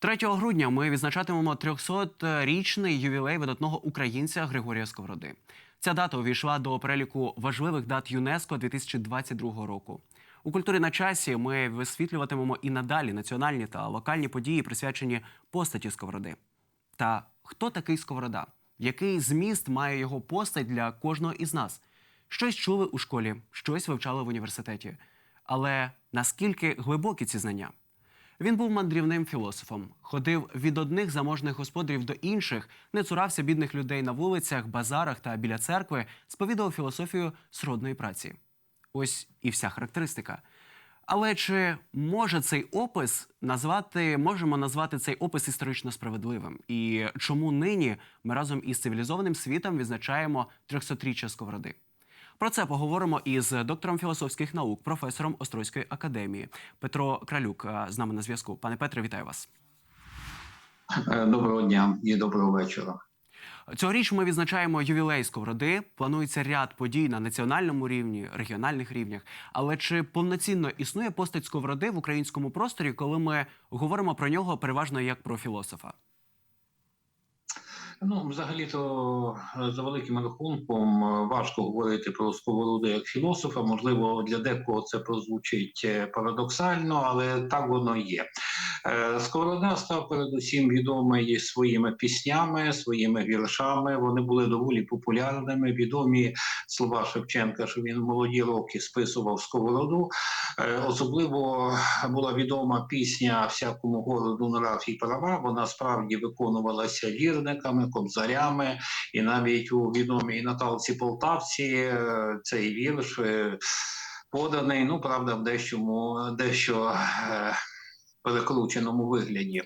3 грудня ми відзначатимемо 300-річний ювілей видатного українця Григорія Сковороди. Ця дата увійшла до переліку важливих дат ЮНЕСКО 2022 року. У культурі на часі ми висвітлюватимемо і надалі національні та локальні події, присвячені постаті Сковороди. Та хто такий Сковорода? Який зміст має його постать для кожного із нас? Щось чули у школі, щось вивчали в університеті. Але наскільки глибокі ці знання? Він був мандрівним філософом, ходив від одних заможних господарів до інших, не цурався бідних людей на вулицях, базарах та біля церкви, сповідував філософію сродної праці. Ось і вся характеристика. Але чи може цей опис назвати, можемо назвати цей опис історично справедливим? І чому нині ми разом із цивілізованим світом відзначаємо 300-річчя Сковороди? Про це поговоримо із доктором філософських наук, професором Острозької академії Петро Кралюк е, з нами на зв'язку. Пане Петре, вітаю вас. Е, Доброго дня і доброго вечора. Цьогоріч ми відзначаємо ювілей Сковороди. Планується ряд подій на національному рівні, регіональних рівнях. Але чи повноцінно існує постать Сковороди в українському просторі, коли ми говоримо про нього переважно як про філософа? Ну, взагалі-то, е, за великим рахунком, е, важко говорити про Сковороду як філософа. Можливо, для декого це прозвучить е, парадоксально, але так воно є. Сковорода став передусім відомий своїми піснями, своїми віршами. Вони були доволі популярними. Відомі слова Шевченка, що він в молоді роки списував Сковороду. Особливо була відома пісня всякому городу нрав і права. Вона справді виконувалася вірниками, кобзарями, і навіть у відомій Наталці Полтавці е, цей вірш е, поданий. Ну правда, в дещому дещо е, перекрученому вигляді.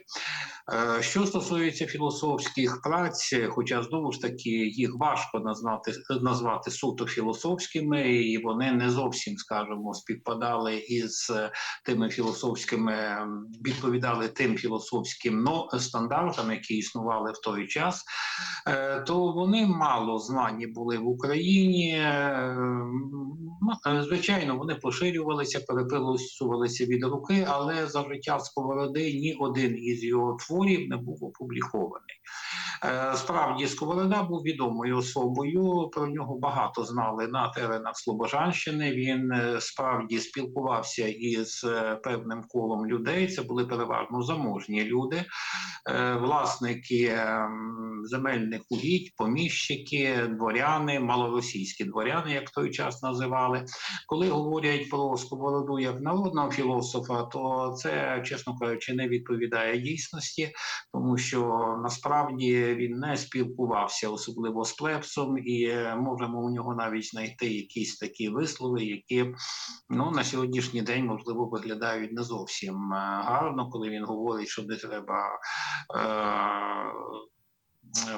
Е, Що стосується філософських праць, хоча знову ж таки їх важко назвати, назвати суто філософськими, і вони не зовсім, скажімо, співпадали із е, тими філософськими, відповідали тим філософським но, стандартам, які існували в той час, е, то вони мало знані були в Україні. Звичайно, вони поширювалися, переписувалися від руки, але за життя Сковороди ні один із його творів не був опублікований. Е, Справді, Сковорода був відомою особою. Про нього багато знали на теренах Слобожанщини. Він е, справді спілкувався із е, певним колом людей. Це були переважно заможні люди, власники ем, земельних угідь, поміщики, дворяни, малоросійські дворяни, як той час називали. Коли говорять про Сковороду як народного філософа, то це, чесно кажучи, не відповідає дійсності, тому що насправді він не спілкувався особливо з плепсом, і е, можемо у нього навіть знайти якісь такі вислови, які ну на сьогоднішній день можливо виглядають не зовсім е, гарно, коли він говорить, що не треба. Е-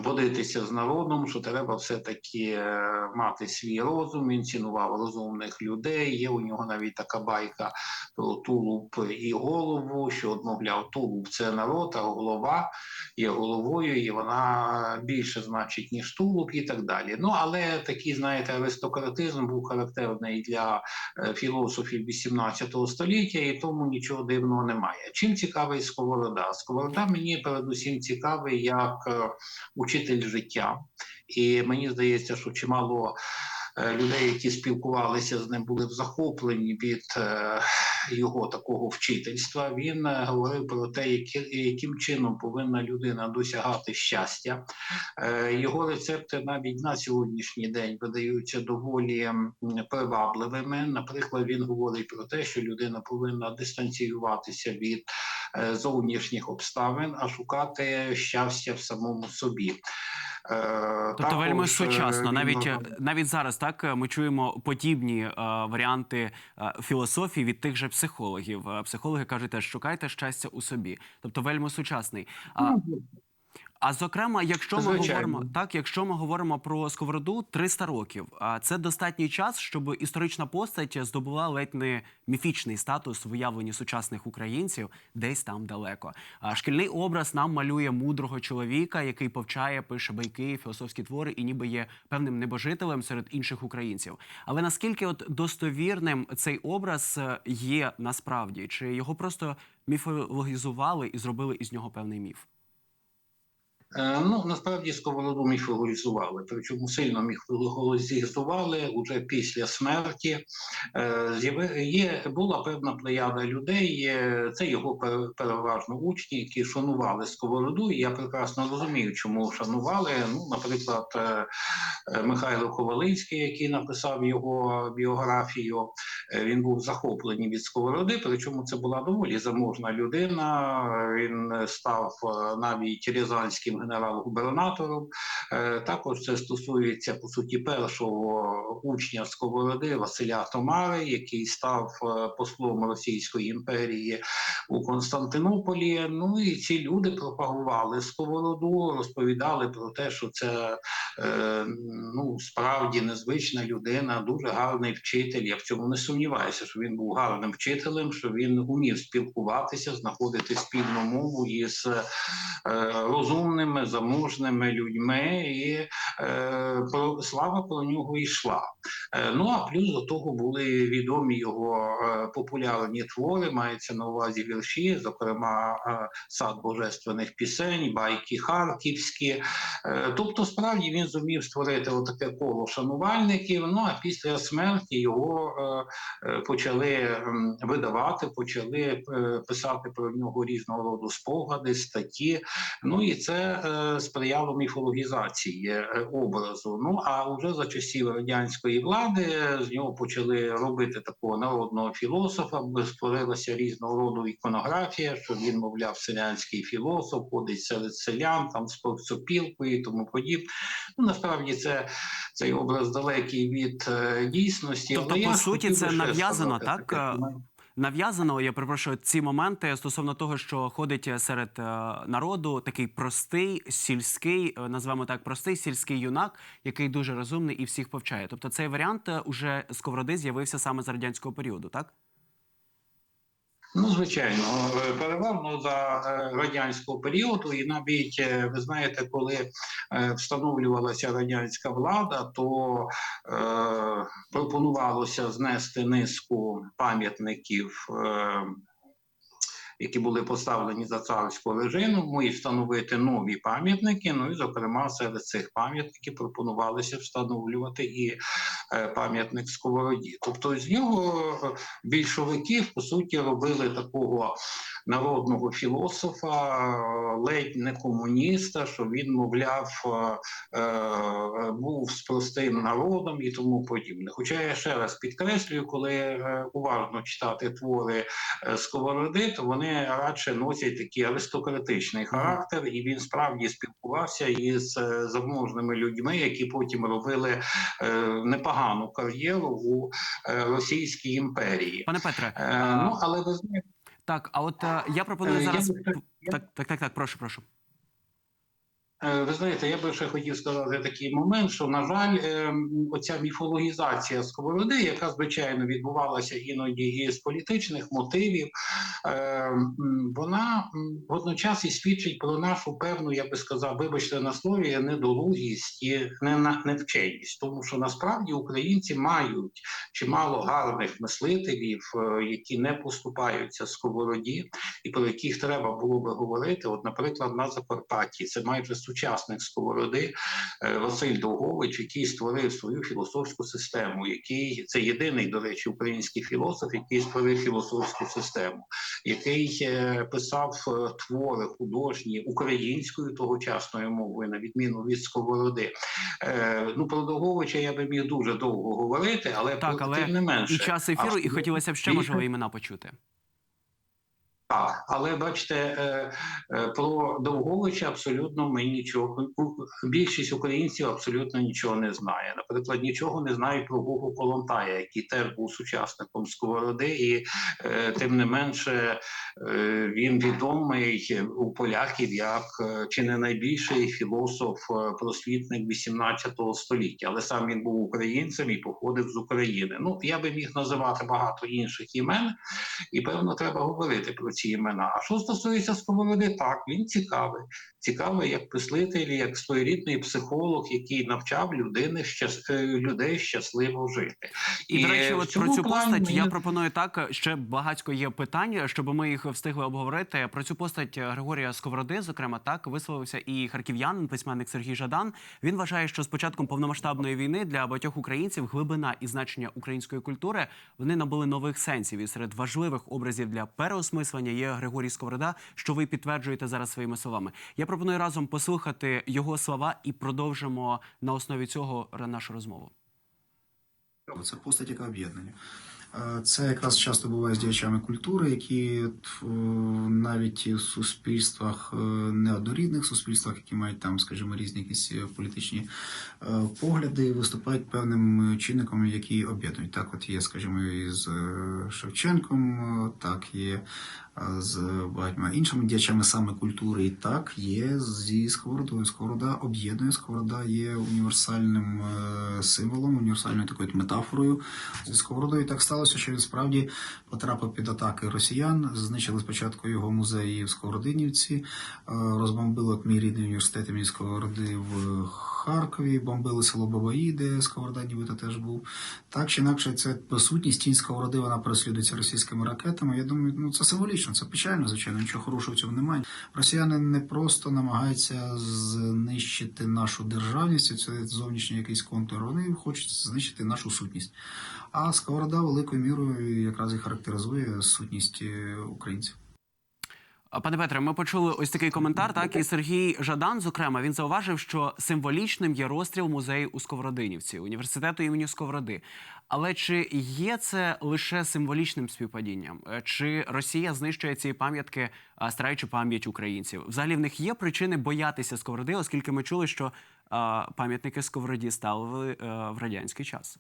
Водитися з народом, що треба все-таки е, мати свій розум. Він цінував розумних людей. Є у нього навіть така байка про тулуб і голову, що от, мовляв, тулуб це народ, а голова є головою, і вона більше значить, ніж тулуб, і так далі. Ну але такий, знаєте, аристократизм був характерний для е, філософів 18 століття, і тому нічого дивного немає. Чим цікавий Сковорода? Сковорода мені передусім цікавий як е, учитель життя, і мені здається, що чимало. е, Людей, які спілкувалися з ним, були захоплені від е, його такого вчительства. Він е, говорив про те, яким чином повинна людина досягати щастя. Його рецепти навіть на сьогоднішній день видаються доволі привабливими. Наприклад, він говорить про те, що людина повинна дистанціюватися від зовнішніх обставин, а шукати щастя в самому собі. Е, Тобто також, вельми е, сучасно. Навіть навіть зараз так е, ми чуємо подібні е, варіанти е, філософії від тих же психологів. Е, Психологи кажуть, теж шукайте щастя у собі. Тобто вельми сучасний. А, зокрема, якщо ми Звичайно. говоримо так, якщо ми говоримо про сковороду 300 років, а це достатній час, щоб історична постать здобула ледь не міфічний статус в уявленні сучасних українців десь там далеко. А шкільний образ нам малює мудрого чоловіка, який повчає, пише байки, філософські твори і ніби є певним небожителем серед інших українців. Але наскільки от достовірним цей образ е, є насправді, чи його просто міфологізували і зробили із нього певний міф? Е, Ну, насправді сковороду міфологізували, причому сильно міфологізували уже після смерті. Е, Є, була певна плеяда людей, це його переважно учні, які шанували сковороду. І я прекрасно розумію, чому шанували. Ну, наприклад, е, Михайло Ковалинський, який написав його біографію, він був захоплений від сковороди, причому це була доволі заможна людина. Він став навіть рязанським генерал-губернатором. Е, Також це стосується по суті першого учня сковороди Василя Томари, який став е, послом Російської імперії у Константинополі. Ну і ці люди пропагували сковороду, розповідали про те, що це е, ну справді незвична людина, дуже гарний вчитель. Я в цьому не сумніваюся, що він був гарним вчителем, що він умів спілкуватися, знаходити спільну мову із е, розумними, заможними людьми, і е, слава про нього йшла. Е, Ну а плюс до того були відомі його е, популярні твори, мається на увазі вірші, зокрема е, сад божественних пісень, байки харківські. Е, Тобто, справді він зумів створити отаке коло шанувальників. Ну а після смерті його е, е, почали видавати, почали писати про нього різного роду спогади, статті. Ну і це е, сприяло міфологізації е, образу. Ну а вже за часів радянської влади е, з нього почали робити такого народного філософа, створилася різного роду іконографія, що він, мовляв, селянський філософ, ходить серед селян, там з сопілкою і тому подібне. Ну насправді це цей образ далекий від е, дійсності. Тобто, по суті, це нав'язано, так, таке. е, Нав'язано, я перепрошую, ці моменти стосовно того, що ходить серед е, народу такий простий сільський, е, назвемо так, простий сільський юнак, який дуже розумний і всіх повчає. Тобто цей варіант е, уже сковороди з'явився саме з радянського періоду, так? Ну, звичайно, е, переважно за е, радянського періоду, і навіть е, ви знаєте, коли встановлювалася радянська влада, то е, пропонувалося знести низку пам'ятників. Е, які були поставлені за царського режиму, і встановити нові пам'ятники. Ну і, зокрема, серед цих пам'ятників пропонувалося встановлювати і е, пам'ятник Сковороді. Тобто з нього е, більшовики, по суті, робили такого народного філософа, е, ледь не комуніста, що він, мовляв, був з простим народом і тому подібне. Хоча я ще раз підкреслюю, коли уважно читати твори Сковороди, то вони радше носять такий аристократичний характер, і він справді спілкувався із е, заможними людьми, які потім робили е, непогану кар'єру у е, Російській імперії. Пане Петре, Ну але ви знаєте, так, а от я пропоную зараз. я- Так, так, так, так, прошу, прошу. Е, Ви знаєте, я би ще хотів сказати такий момент, що на жаль, ем, оця міфологізація сковороди, яка звичайно відбувалася іноді і з політичних мотивів, ем, вона водночас і свідчить про нашу певну, я би сказав, вибачте на слові, недолугість і невченість, тому що насправді українці мають чимало гарних мислителів, е, які не поступаються сковороді, і про яких треба було би говорити. От, наприклад, на Закарпатті це майже сучасник сковороди е, Василь Довгович, який створив свою філософську систему, який це єдиний, до речі, український філософ, який створив філософську систему, який е, писав е, твори художні українською тогочасною мовою, на відміну від сковороди. Ну про Довговича я би міг дуже довго говорити, але Так, про- але тим не менше І час ефіру, і хотілося б ще можливо імена почути. Так, але бачите, е, е, про Довговича абсолютно ми нічого. Більшість українців абсолютно нічого не знає. Наприклад, нічого не знають про Гугу Колонтая, який теж був сучасником Сковороди, і е, тим не менше він відомий у поляків як чи не найбільший філософ, просвітник 18 століття. Але сам він був українцем і походив з України. Ну я би міг називати багато інших імен, і певно треба говорити про ці імена. А що стосується Сковороди, так він цікавий. Цікавий як мислитель, як своєрідний психолог, який навчав людини щас... е, людей щасливо жити. І, до речі, от про цю постать я пропоную так. Ще багатько є питань, щоб ми їх встигли обговорити. Про цю постать Григорія Сковороди, зокрема, так висловився і харків'янин, письменник Сергій Жадан. Він вважає, що з початком повномасштабної війни для багатьох українців глибина і значення української культури вони набули нових сенсів. І серед важливих образів для переосмислення є Григорій Сковорода, що ви підтверджуєте зараз своїми словами. Я пропоную разом послухати його слова і продовжимо на основі цього нашу розмову. Це постать, яка об'єднання. Е, Це якраз часто буває з діячами культури, які е, навіть в суспільствах е, неоднорідних суспільствах, які мають там, скажімо, різні якісь політичні погляди, виступають певним чинником, які об'єднують. Так, от є, скажімо, і з е, Шевченком, так є з багатьма іншими діячами саме культури, і так є зі сковородою. Сковорода об'єднує, сковорода є універсальним е, символом, універсальною такою метафорою. Зі сковородою так сталося, що він справді потрапив під атаки росіян. Знищили спочатку його музеї в Сковородинівці, е, розбомбили мій рідний університет імені Сковороди в Харкові, бомбили село Бабаї, де Сковорода нібито теж був. Так чи інакше, це сутність тінь Сковороди, вона переслідується російськими ракетами. Я думаю, ну це символічно, це печально, звичайно, нічого хорошого в цьому немає. Росіяни не просто намагаються знищити нашу державність, це зовнішній якийсь контур. Вони хочуть знищити нашу сутність. А Сковорода великою мірою якраз і характеризує сутність е, українців. Пане Петре, ми почули ось такий коментар. Так і Сергій Жадан, зокрема, він зауважив, що символічним є розстріл музею у Сковородинівці, університету імені Сковороди. Але чи є це лише символічним співпадінням? Е, Чи Росія знищує ці пам'ятки, а, стираючи пам'ять українців? Взагалі в них є причини боятися Сковороди, оскільки ми чули, що а, пам'ятники Сковороді стали е, в радянський час.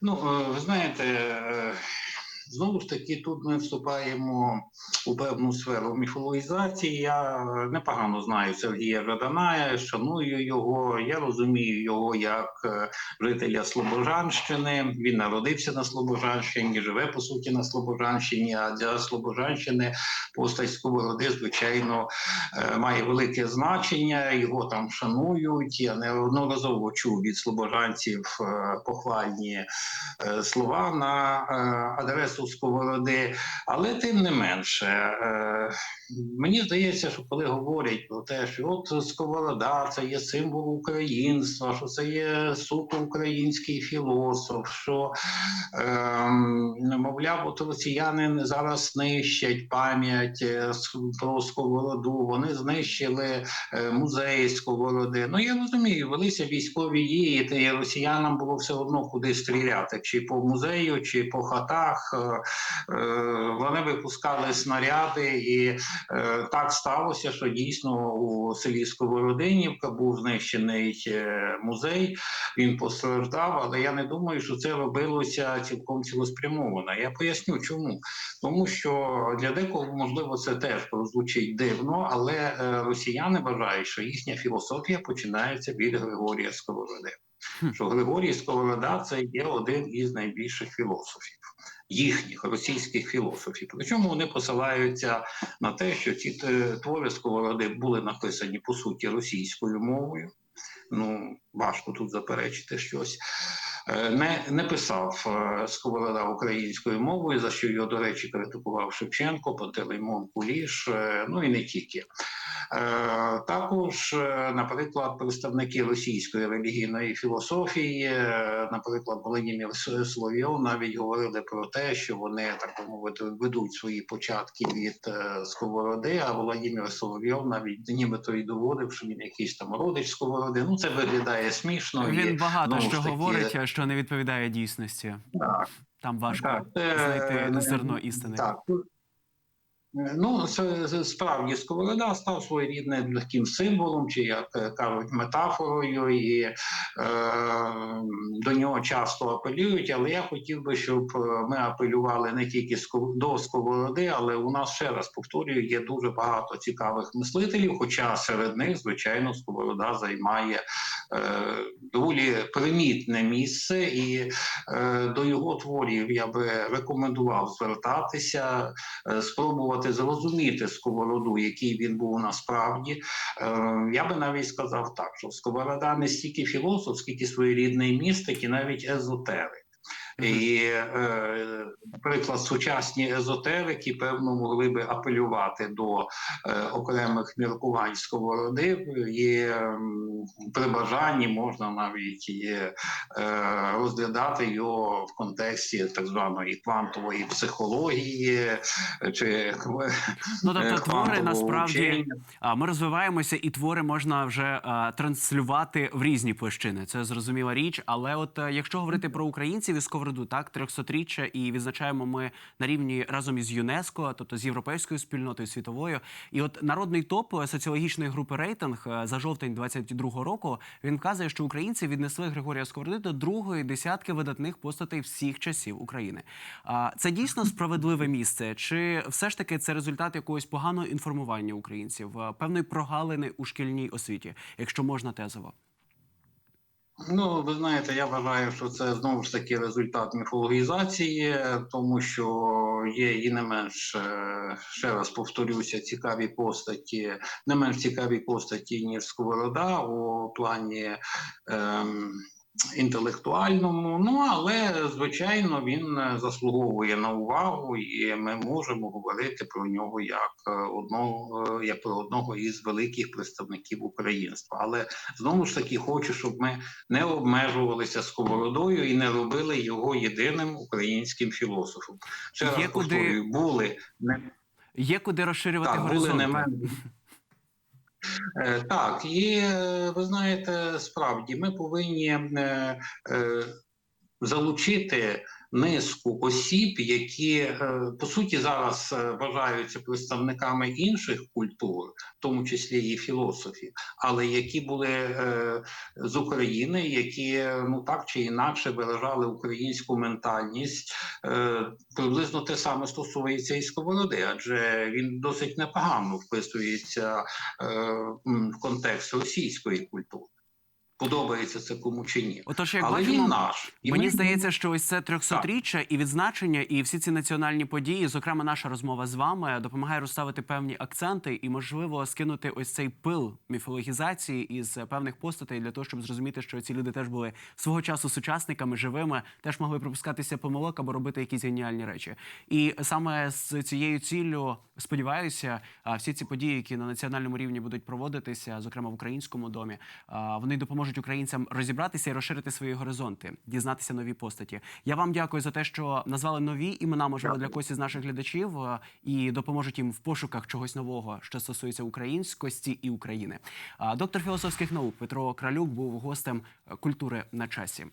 Ну, е, ви знаєте, е, знову ж таки, тут ми вступаємо у певну сферу міфологізації. Я непогано знаю Сергія Жадана, шаную його. Я розумію його як е, жителя Слобожанщини. Він народився на Слобожанщині, живе по суті на Слобожанщині. А для Слобожанщини постать Сковороди, звичайно, е, має велике значення. Його там шанують. Я неодноразово чув від слобожанців е, похвальні слова на е, адресу Сковороди, але тим не менше, е, мені здається, що коли говорять про те, що от Сковорода це є символ українства, що це є суто український філософ, що е, мовляв, от росіяни зараз знищать пам'ять е, про Сковороду, вони знищили е, музей Сковороди. Ну я розумію, велися військові дії, та росіянам було все одно куди стріляти, чи по музею, чи по хатах. Е, Вони випускали снаряди, і е, так сталося, що дійсно у селі Сковородинівка був знищений е, музей. Він постраждав, але я не думаю, що це робилося цілком цілеспрямовано. Я поясню, чому. Тому що для декого можливо це теж прозвучить дивно, але росіяни вважають, що їхня філософія починається від Григорія Сковороди. Що Григорій Сковорода це є один із найбільших філософів, їхніх російських філософів. Причому вони посилаються на те, що ці е, твори Сковороди були написані по суті російською мовою. Ну важко тут заперечити щось. Е, Не, не писав е, Сковорода українською мовою, за що його, до речі, критикував Шевченко, Пантелеймон Куліш, ну і не тільки. Е, Також, е, наприклад, представники російської релігійної філософії, е, наприклад, Володимир Соловйов, навіть говорили про те, що вони так би мовити ведуть свої початки від Сковороди, а Володимир Соловйов навіть нібито і доводив, що він якийсь там родич Сковороди. Ну це виглядає смішно. і, Він багато знову що ж таки, говорить, а що не відповідає дійсності. так, Там важко Так, е, зерно істини. Так. Ну, це це справді сковорода став своєрідним таким символом, чи як е, кажуть, метафорою, і е, до нього часто апелюють. Але я хотів би, щоб е, ми апелювали не тільки до сковороди, але у нас ще раз повторюю, є дуже багато цікавих мислителів. Хоча серед них, звичайно, сковорода займає е, доволі примітне місце, і е, до його творів я би рекомендував звертатися е, спробувати зрозуміти сковороду, який він був насправді. Е, Я би навіть сказав так, що сковорода не стільки філософ, скільки своєрідний містик і навіть езотерик. І, е, наприклад, сучасні езотерики певно могли би апелювати до е, окремих міркувань сковороди. І при бажанні можна навіть е, розглядати його в контексті так званої квантової психології чи Ну тобто, твори насправді вчення. ми розвиваємося, і твори можна вже транслювати в різні площини. Це зрозуміла річ. Але от якщо говорити про українців і сковороду, так 300-річчя, і відзначаємо ми на рівні разом із ЮНЕСКО, тобто з європейською спільнотою світовою. І от народний топ е, соціологічної групи рейтинг е, за жовтень 22-го року він вказує, що українці віднесли Григорія Сковороди до другої десятки видатних постатей всіх часів України. А це дійсно справедливе місце, чи все ж таки це результат якогось поганого інформування українців, е, певної прогалини у шкільній освіті, якщо можна тезово? Ну, ви знаєте, я вважаю, що це знову ж таки результат міфологізації, тому що є і не менш е, ще раз повторюся, цікаві постаті, не менш цікаві постаті, ніж Сковорода у плані. Ем, Інтелектуальному, ну але звичайно він е, заслуговує на увагу, і ми можемо говорити про нього як е, одного, е, як про одного із великих представників українства. Але знову ж таки хочу, щоб ми не обмежувалися сковородою і не робили його єдиним українським філософом. Ще Є раз куди- повторюю, були не Є куди розширювати так, були горизонти. Е, Так, і е, ви знаєте, справді ми повинні е, залучити низку осіб, які е, по суті зараз е, вважаються представниками інших культур, в тому числі і філософів, але які були е, з України, які ну так чи інакше виражали українську ментальність. Приблизно те саме стосується і сковороди, адже він досить непогано вписується в контекст російської культури. Подобається це кому чи ні. Отож, як Але бачимо, він наш. І Мені ми- здається, що ось це 300-річчя і відзначення, і всі ці національні події, зокрема, наша розмова з вами, допомагає розставити певні акценти і, можливо, скинути ось цей пил міфологізації із певних постатей для того, щоб зрозуміти, що ці люди теж були свого часу сучасниками, живими, теж могли припускатися помилок або робити якісь геніальні речі. І саме з цією ціллю сподіваюся, всі ці події, які на національному рівні будуть проводитися, зокрема в українському домі, вони допоможуть українцям розібратися і розширити свої горизонти, дізнатися нові постаті. Я вам дякую за те, що назвали нові імена, можливо, для когось із наших глядачів, і допоможуть їм в пошуках чогось нового, що стосується українськості і України. Доктор філософських наук Петро Кралюк був гостем е, культури на часі.